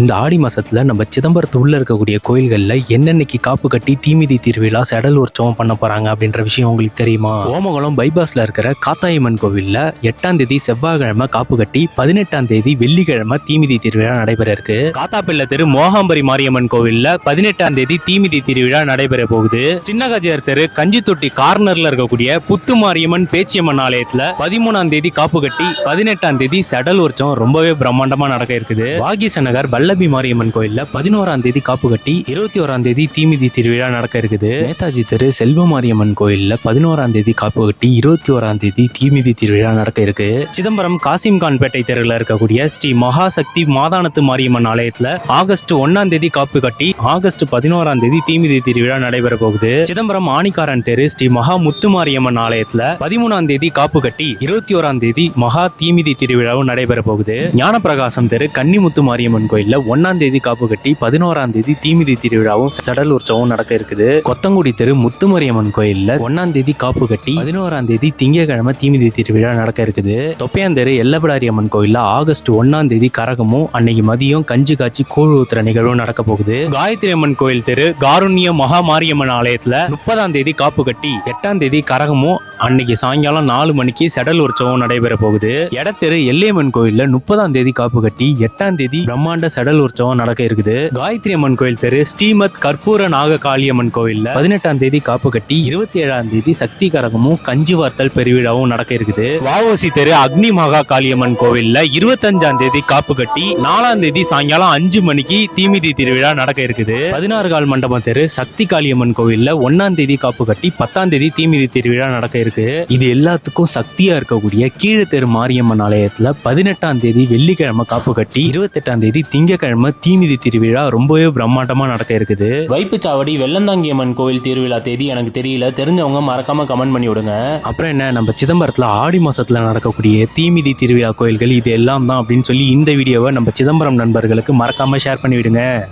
இந்த ஆடி மாசத்துல நம்ம சிதம்பரத்து உள்ள இருக்கக்கூடிய கோயில்கள்ல என்னென்னைக்கு காப்பு கட்டி தீமிதி திருவிழா செடல் உற்சவம் பண்ண போறாங்க அப்படின்ற விஷயம் உங்களுக்கு தெரியுமா? ஓமகுளம் பைபாஸ்ல இருக்கிற காத்தாயம்மன் கோவில்ல எட்டாம் தேதி செவ்வாய்க்கிழமை காப்பு கட்டி பதினெட்டாம் தேதி வெள்ளிக்கிழமை தீமிதி திருவிழா நடைபெற இருக்கு. காத்தாப்பிள்ளை தெரு மோகாம்பரி மாரியம்மன் கோவில்ல பதினெட்டாம் தேதி தீமிதி திருவிழா நடைபெற போகுது. சின்னகாஜியார் தெரு கஞ்சி தொட்டி கார்னர்ல இருக்கக்கூடிய புத்து மாரியம்மன் பேச்சியம்மன் ஆலயத்துல பதிமூணாம் தேதி காப்பு கட்டி பதினெட்டாம் தேதி செடல் உற்சவம் ரொம்பவே பிரம்மாண்டமா நடக்க இருக்குது. வாகீச நகர் வல்லபி மாரியம்மன் கோயில்ல பதினோராம் தேதி காப்பு கட்டி இருபத்தி ஓராம் தேதி தீமிதி திருவிழா நடக்க இருக்குது. நேதாஜி தெரு செல்வ மாரியம்மன் கோயில்ல பதினோராம் தேதி காப்பு கட்டி இருபத்தி ஓராம் தேதி தீமிதி திருவிழா நடக்க இருக்கு. சிதம்பரம் காசிம்கான் பேட்டை தெருவில் இருக்கக்கூடிய ஸ்ரீ மகாசக்தி மாதானத்து மாரியம்மன் ஆலயத்துல ஆகஸ்ட் ஒன்னாம் தேதி காப்பு கட்டி ஆகஸ்ட் பதினோராம் தேதி தீமிதி திருவிழா நடைபெற போகுது. சிதம்பரம் ஆணிக்காரன் தெரு ஸ்ரீ மகா முத்து மாரியம்மன் ஆலயத்துல பதிமூணாம் தேதி காப்பு கட்டி இருபத்தி ஓராம் தேதி மகா தீமிதி திருவிழாவும் நடைபெற போகுது. ஞானப்பிரகாசம் தெரு கன்னிமுத்து மாரியம்மன் கோயில்ல ஒன்னாம் தேதி காப்பு கட்டி பதினோராம் தேதி தீமிதி திருவிழாவும் சடல் உற்சவம் நடக்க இருக்குது. கொத்தங்குடி தெரு முத்துமாரியம்மன் கோயில்ல ஒன்னாம் தேதி காப்பு கட்டி பதினோராம் தேதி திங்கட்கிழமை தீமிதி திருவிழா நடக்க இருக்குது. தொப்பையாந்தெரு எல்லபடாரி அம்மன் கோயில்ல ஆகஸ்ட் ஒன்னாம் தேதி கரகமும் அன்னைக்கு மதியம் கஞ்சி காய்ச்சி கூழ் ஊத்துற நிகழ்வும் நடக்க போகுது. காயத்ரி அம்மன் கோயில் தெரு காருண்ய மகா மாரியம்மன் ஆலயத்துல முப்பதாம் தேதி காப்பு கட்டி எட்டாம் தேதி கரகமும் அன்னைக்கு சாயங்காலம் நாலு மணிக்கு செடல் உற்சவம் நடைபெற போகுது. எடத்தெரு எல்லையம்மன் கோயில்ல முப்பதாம் தேதி காப்பு கட்டி எட்டாம் தேதி பிரம்மாண்ட செடல் உற்சவம் நடக்க இருக்குது. காயத்ரி அம்மன் கோயில் தெரு ஸ்ரீமத் கற்பூர நாக காளியம்மன் கோயில்ல பதினெட்டாம் தேதி காப்பு கட்டி இருபத்தி ஏழாம் தேதி சக்தி கரகமும் கஞ்சி வார்த்தல் பெருவிழாவும் நடக்க இருக்குது. வாவோசி தெரு அக்னி மகா காளியம்மன் கோவில்ல இருபத்தஞ்சாம் தேதி காப்பு கட்டி நாலாம் தேதி சாயங்காலம் அஞ்சு மணிக்கு தீமிதி திருவிழா நடக்க இருக்குது. பதினாறு கால் மண்டபம் தெரு சக்தி காளியம்மன் கோவில்ல ஒன்னாம் தேதி காப்பு கட்டி பத்தாம் தேதி தீமிதி திருவிழா நடக்க இருக்கு இது எல்லாத்துக்கும் சக்தியா இருக்கக்கூடிய கீழே தெரு மாரியம்மன் ஆலயத்துல பதினெட்டாம் தேதி வெள்ளிக்கிழமை காப்பு கட்டி இருபத்தெட்டாம் தேதி திங்கக்கிழமை தீமிதி திருவிழா ரொம்பவே பிரம்மாண்டமா நடக்க இருக்குது. வைப்புச்சாவடி வெள்ளந்தாங்கி அம்மன் கோயில் திருவிழா தேதி எனக்கு தெரியல. தெரிஞ்சவங்க மறக்காம கமெண்ட் பண்ணி விடுங்க. அப்புறம் என்ன நம்ம சிதம்பரத்துல ஆடி மாசத்துல நடக்கக்கூடிய தீமிதி திருவிழா கோயில்கள் இது எல்லாம் தான் அப்படின்னு சொல்லி இந்த வீடியோவை நம்ம சிதம்பரம் நண்பர்களுக்கு மறக்காம ஷேர் பண்ணி விடுங்க.